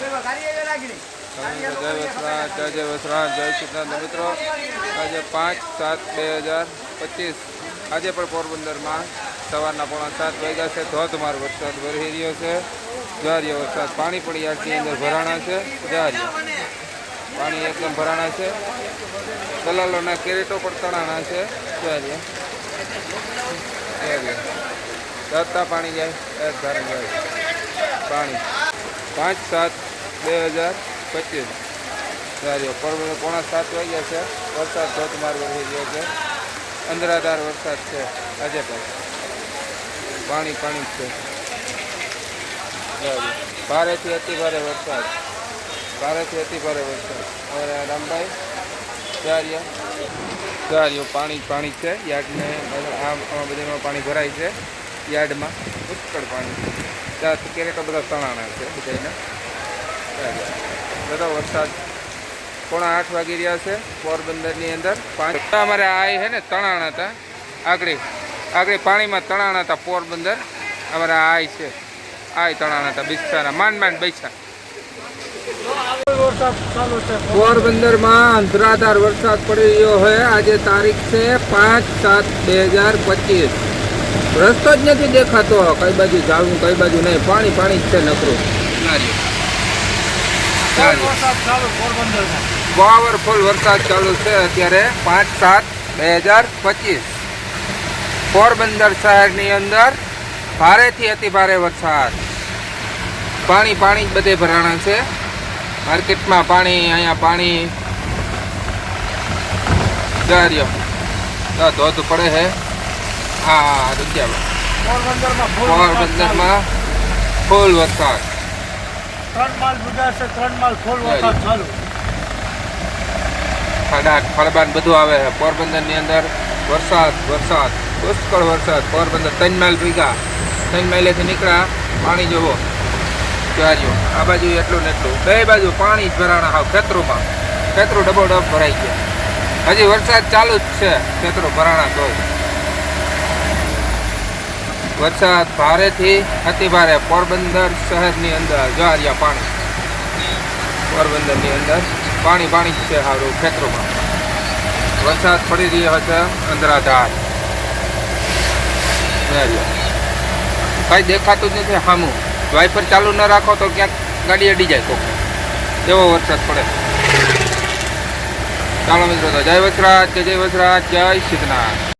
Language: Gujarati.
જય વસરાજ જય જય વસરાજ જય સિદ્ધાંત મિત્રો આજે પાંચ સાત બે હજાર પચીસ આજે પણ પોરબંદરમાં સવારના પોણા સાત વાગ્યા છે ધોધમાર વરસાદ વરસી રહ્યો છે જારીયો વરસાદ પાણી પણ યાદની અંદર ભરાણા છે જારીયો પાણી એકદમ ભરાણા છે દલાલોના કેરેટો પણ તણાણા છે જારીયો જતા પાણી જાય એક ધારે જાય પાણી. પાંચ સાત બે હજાર પચીસ. જારીઓ પણ પોણા સાત વાગ્યા છે. વરસાદ ધોધમાર વધી રહ્યો છે. અંદરાધાર વરસાદ છે. આજે પણ પાણી પાણી છે. ભારેથી અતિ ભારે વરસાદ. ભારેથી અતિ ભારે વરસાદ. હવે રામભાઈ ચાર્યા ચાર્યો પાણી પાણી છે. યાર્ડને આમ બધામાં પાણી ભરાય છે. યાર્ડમાં પુષ્કળ પાણી. ત્યાં કેરેટો બધા તણાણા છે બધાને બધો વરસાદ પોણા આઠ વાગી રહ્યા છે પોરબંદરની અંદર. પાંચ અમારે આ છે ને તણાણા હતા. આગળ આગળ પાણીમાં તણાણા હતા પોરબંદર. અમારે આ છે. આ તણાણા હતા બિસ્સાના. માંડ માંડ બૈસા. પોરબંદરમાં અંધરાધાર વરસાદ પડી રહ્યો છે. આજે તારીખ છે પાંચ સાત બે હજાર પચીસ. રસ્તો જ નથી દેખાતો. કઈ બાજુ જાવું કઈ બાજુ નહીં. પાણી પાણી જ છે નકરું. પાવરફુલ વરસાદ ચાલુ છે અત્યારે પાંચ સાત બે હજાર પચીસ. પોરબંદર શહેરની અંદર ભારેથી અતિ ભારે વરસાદ. પાણી પાણી જ બધે ભરાણા છે. માર્કેટમાં પાણી અહીંયા પાણી. ધોધ પડે છે. આ જગ્યામાં પોરબંદરમાં ફૂલ વરસાદ ત્રણ બુધા છે આવે છે પોરબંદરની અંદર વરસાદ વરસાદ પુષ્કળ વરસાદ પોરબંદર ત્રણ માઇલ ભીગા ત્રણ માઇલેથી નીકળ્યા પાણી જોવો આ બાજુ એટલું ને એટલું બે બાજુ પાણી જ ભરાણા હાવ ખેતરોમાં ખેતરો ડબો ડબ ભરાઈ ગયા હજી વરસાદ ચાલુ જ છે. ખેતરો ભરાણા તોય વરસાદ ભારેથી અતિ ભારે પોરબંદર શહેરની અંદર જારિયા પાણી. પોરબંદરની અંદર પાણી પાણી છે સારું ખેતરોમાં. વરસાદ પડી રહ્યો છે અંદરાધાર કાંઈ દેખાતું જ નથી સામું વાઇપર ચાલુ ન રાખો તો ક્યાંક ગાડી અડી જાય કોક. એવો વરસાદ પડે. ચાલો મિત્રો જય વસરાજ જય વસરાજ, જય સિદ્ધનાથ